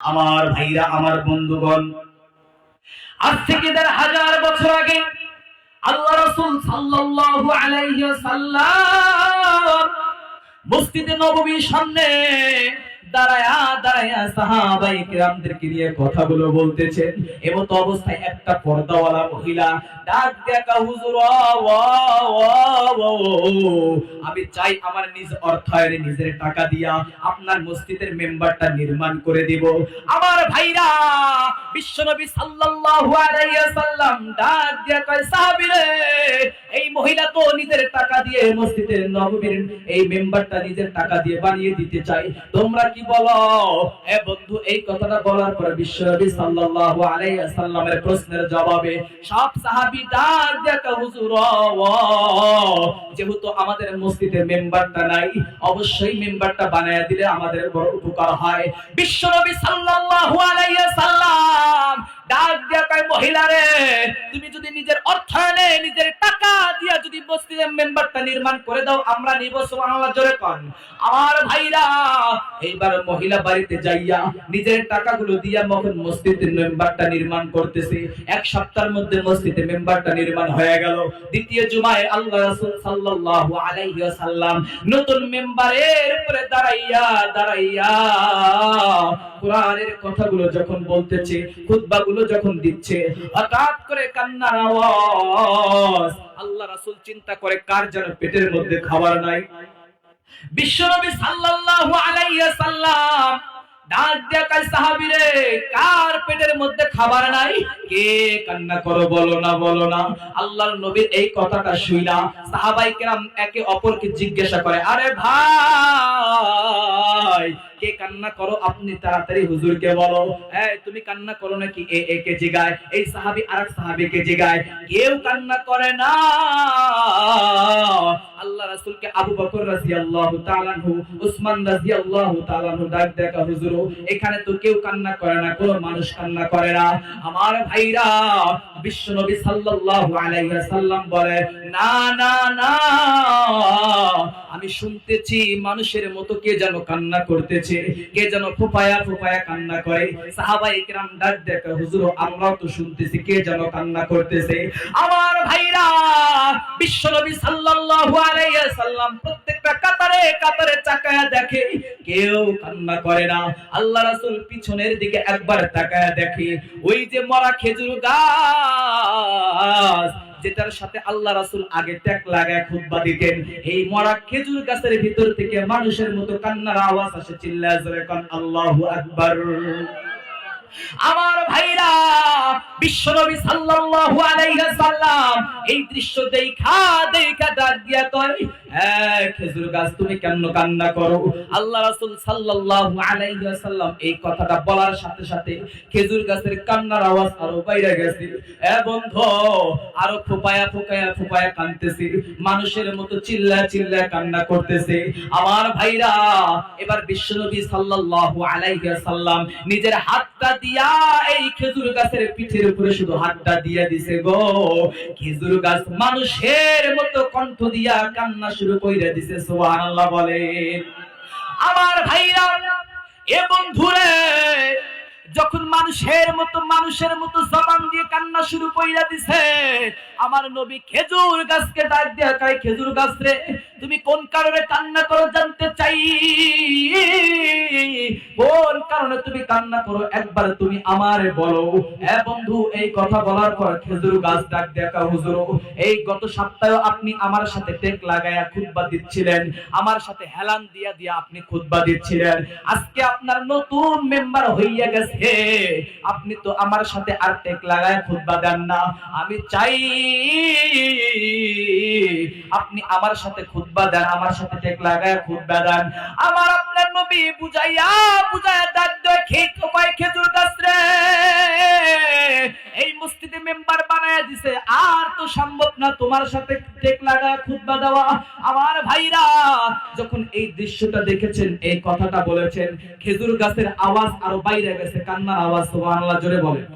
আমার ভাইরা, আমার বন্ধুগণ, আজ থেকে দেড় হাজার বছর আগে আল্লাহ রসুল সাল্লাল্লাহু আলাইহি ওয়াসাল্লাম মসজিদে নববীর সামনে আমি চাই আমার নিজ অর্থায়নে নিজের টাকা দিয়া আপনার মসজিদের মেম্বারটা নির্মাণ করে দিব। আমার ভাইরা, বিশ্বনবী সাল্লাল্লাহু আলাইহি ওয়াসাল্লাম ডাক দিয়া কয়, সাহাবীরে মহিলা তো নিজের টাকা দিয়ে মসজিদের নববীর এই মেম্বারটা নিজের টাকা দিয়ে বানিয়ে দিতে চাই তোমরা কি বলো? এ বন্ধু, এই কথাটা বলার পরে বিশ্বনবী সাল্লাল্লাহু আলাইহি ওয়াসাল্লামের প্রশ্নের জবাবে সব সাহাবী দিয়া কয় হুজুর যেহেতু আমাদের মসজিদের মেম্বারটা নাই, অবশ্যই মেম্বারটা বানায়া দিলে আমাদের বড় উপকার হয়। বিশ্বনবী সাল্লাল্লাহু আলাইহি ওয়াসাল্লাম ডাক দিয়া কয় মহিলা রে তুমি যদি নিজের অর্থায়নে নিজের টাকা দিয়া যদি মসজিদের মেম্বারটা নির্মাণ করে দাও, আমরা নিব সুবহানাল্লাহ, জোরে কন। আমার ভাইরা এইবার মহিলা বাড়িতে যাইয়া নিজের টাকাগুলো দিয়া মখন মসজিদের মেম্বারটা নির্মাণ করতেছে। এক সপ্তাহের মধ্যে মসজিদের মেম্বারটা নির্মাণ হয়ে গেল। দ্বিতীয় জুমায় আল্লাহ রাসূল সাল্লাল্লাহু আলাইহি ওয়াসাল্লাম নতুন মেম্বারের উপরে দাঁড়াইয়া দাঁড়াইয়া কোরআনের কথাগুলো যখন বলতেছে, খুতবাগুলো যখন দিচ্ছে, হঠাৎ করে কান্নার আওয়াজ। আল্লাহ রাসূল চিন্তা করে, কার যেন পেটের মধ্যে খাবার নাই? বিশ্বনবী সাল্লাল্লাহু আলাইহি ওয়াসাল্লাম ডাক দিয়া কয়, সাহাবীরে, কার পেটের মধ্যে খাবার নাই? কে? কান্না করো, বলো না বলো না। আল্লাহর নবীর এই কথাটা শুইলা সাহাবাই কেরাম একে অপরকে জিজ্ঞাসা করে, আরে ভাই, কে কান্না করো? আপনি তাড়াতাড়ি হুজুরকে বলো। এই, তুমি কান্না করো নাকি? এ একে জিগায়? এই সাহাবী, আরেক সাহাবীকে জিগায়। কেউ কান্না করে না। রাসূলকে আবু বকর রাদিয়াল্লাহু তাআলা আনহু, উসমান রাদিয়াল্লাহু তাআলা আনহু ডাক দেখা হুজুর, এখানে তো কেউ কান্না করে না, কোন মানুষ কান্না করে না। আমার ভাইরা বিশ্বনবী সাল্লাল্লাহু আলাইহি ওয়াসাল্লাম বলে, না না না, আমি শুনতেছি মানুষের মতো কে যেন কান্না করতেছে, কে যেন ফুপায়া ফুপায়া কান্না করে। সাহাবাই কিরাম ডাক দেখা হুজুর, আমরাও তো শুনতেছি কে যেন কান্না করতেছে। আমার ভাইরা, বিশ্বনবী সাল্লাল্লাহু আলাইহি ওয়াসাল্লাম প্রত্যেকটা কাতারে কাতারে চাকায়া দেখে, কেউ কান্না করে না। আল্লাহ রাসূল পিছনের দিকে একবার তাকায়া দেখে, ওই যে মরা খেজুর গাছ, যেটার সাথে আল্লাহ রাসূল আগে ট্যাক লাগায় খুতবা দিতেন, এই মরা খেজুর গাছের ভিতর থেকে মানুষের মতো কান্নার আওয়াজ আসে, চিল্লায় জোরে কোন, আল্লাহু আকবার। আমার ভাইরা খেজুর গাছের কান্নার আওয়াজ আরও বাইরে গেছে। এ বন্ধু, আরও ফোপায়া ফোকায়া ফোপায়া মানুষের মতো চিল্লা চিল্লা কান্না করতেছে। আমার ভাইরা, এবার বিশ্বনবী সাল্লাল্লাহু আলাইহি ওয়াসাল্লাম নিজের হাতটা দিয়া এই খেজুর গাছের পিঠের উপরে শুধু হাতটা দিয়া দিছে গো। খেজুর গাছ মানুষের মতো কণ্ঠ দিয়া কান্না শুরু কইরা দিছে, সুবহানাল্লাহ বলেন আমার ভাইরা, এ বন্ধুরে, যখন মানুষের মতো মানুষের মতো জবান দিয়ে কান্না শুরু কইরা দিছে, আমার নবী খেজুর গাছকে ডাক দিয়া কয়, খেজুর গাছ রে, তুমি কোন কারণে কান্না করো? কারণে তুমি কান্না করো, একবার তুমি আমারে বলো এ বন্ধু, এই কথা বলার পর খেজুর গাছ ডাক দেখা হুজুর এই গত সপ্তাহে আপনি আমার সাথে টেক লাগায়া খুতবা দিচ্ছিলেন। আমার সাথে হেলান দিয়া দিয়া আপনি খুতবা দিচ্ছিলেন। আজকে আপনার নতুন মেম্বার হইয়া গেছে। আপনি তো আমার সাথে আর টেক লাগায়া খুতবা দেন না। আমি চাই আপনি আমার সাথে খুতবা দেন, আমার সাথে টেক লাগায়া খুতবা দেন। আমার আপনার নবী বুঝাইয়া বুঝাইয়া দাঁত দয় খেত কয় খেজুর গাছ রে। এই মসজিদে মেম্বার বানায়া দিছে। আর তো সম্ভব না তোমার সাথে টেক লাগা, খুতবা দেওয়া। আমার ভাইরা, যখন এই দৃশ্যটা দেখেছেন, এই কথাটা বলেছেন, খেজুর গাছের আওয়াজ আরও বাইরে গেছে। কান্নার আওয়াজ, সুবহানাল্লাহ, জোরে বলেন।